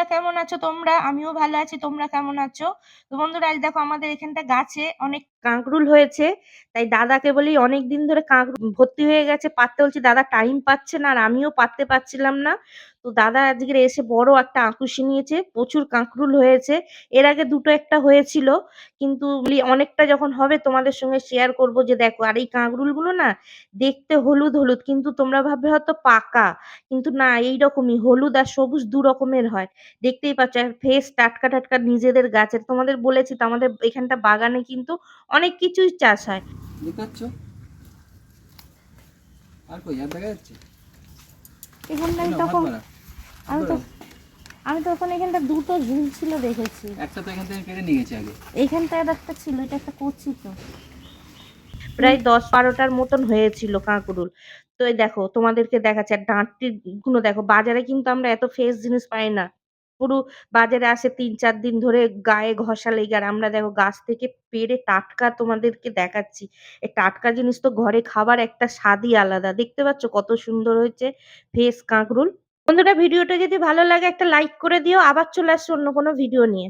বন্ধুরা কেমন আছো? তোমরা, আমিও ভালো আছি, তোমরা কেমন আছো? তো বন্ধুরা আজ দেখো আমাদের এখানটা গাছে অনেক কাঁকরুল হয়েছে। তাই দাদাকে বলি অনেক দিন ধরে কাঁকরুল ভর্তি হয়ে গেছে পাততে বলছি, দাদা টাইম পাচ্ছে না আর আমিও পাততে পারছিলাম না। তো দাদা আজকে এসে বড় একটা আঁকুশি নিয়েছে প্রচুর কাঁকরুল হয়েছে। এর আগে দুটো একটা হয়েছিল কিন্তু বলি অনেকটা যখন হবে তোমাদের সঙ্গে শেয়ার করব যে দেখো আর এই কাঁকরুলগুলো না দেখতে হলুদ হলুদ কিন্তু তোমরা ভাববে হয়তো পাকা কিন্তু না এই রকমই হলুদ আর সবুজ দু রকমের হয়। দেখতেই পাচ্ছ আর ফ্রেশ টাটকা টাটকা নিজেদের গাছের তোমাদের বলেছি তো আমাদের এখানটা বাগানে কিন্তু অনেক কিছুই চাষ হয়। আর কই আর দেখা যাচ্ছে? এখানটা আমি নাও, হাত তখন। আমি তো। আমি তখন এখানটা দুটো ঝুল ছিল দেখেছি। একটা তো এখান থেকে কেটে নিয়ে গেছে আগে। এইখানটা আর একটা ছিল এটা একটা করছি তো। প্রায় দশ বারোটার মতন হয়েছিল কাঁকরুল। তো এই দেখো তোমাদেরকে দেখাচ্ছে আর ডাঁটটি গুলো দেখো বাজারে কিন্তু আমরা এত ফ্রেশ জিনিস পাই না। পুরো বাজারে আসে তিন চার দিন ধরে গায়ে ঘষা লেগে আর আমরা দেখো গাছ থেকে পেড়ে টাটকা তোমাদেরকে দেখাচ্ছি। এই টাটকা জিনিস তো ঘরে খাবার একটা স্বাদই আলাদা। দেখতে পাচ্ছ কত সুন্দর হয়েছে ফ্রেশ কাঁকরুল। বন্ধুরা, ভিডিওটা যদি ভালো লাগে একটা লাইক করে দিও। আবার চলে আসছে অন্য কোনো ভিডিও নিয়ে।